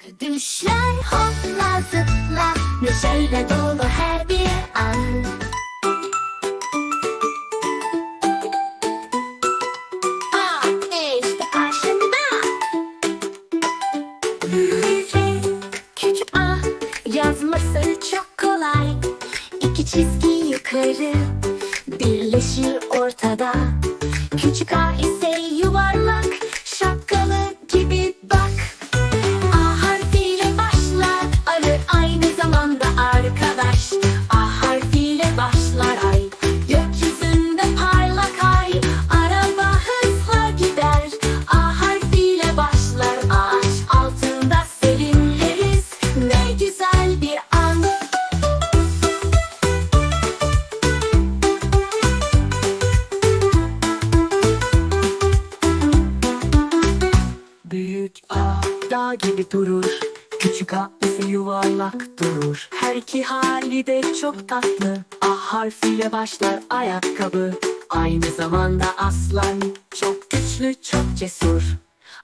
zıp düşler hopla zıpla. Neşeyle dolu her bir an. Aa, işte karşında küçük A Yazması çok kolay. İki çizgi yukarı Birleşir ortada. Küçük A Büyük A dağ gibi durur. Küçük A ise yuvarlak durur. Her iki hali de çok tatlı. A harfiyle başlar ayakkabı. Aynı zamanda aslan Çok güçlü çok cesur.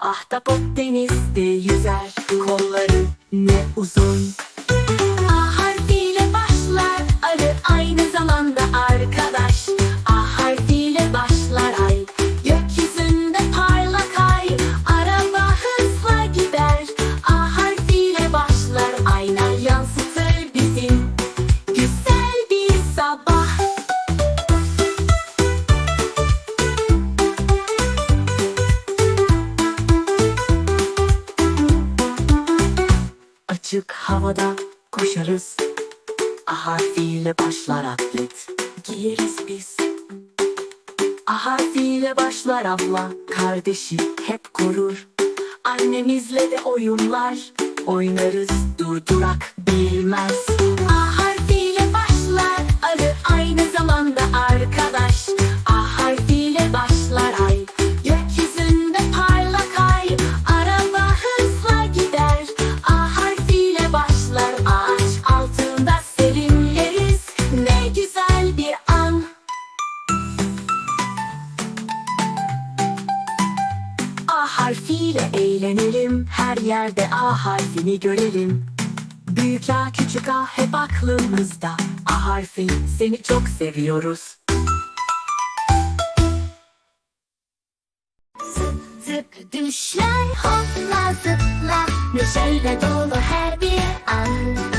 Ahtapot denizde yüzer. Kolları ne uzun Açık havada koşarız. A harfiyle başlar atlet. Giyeriz biz. A harfiyle başlar abla. Kardeşi hep korur. Annemizle de oyunlar Oynarız. Durdurak bilmez. A harfiyle harfiyle eğlenelim. Her yerde A harfini görelim. Büyük A küçük A hep aklımızda. A harfi seni çok seviyoruz. Zıp zıp düşler hopla zıpla Neşeyle dolu her bir an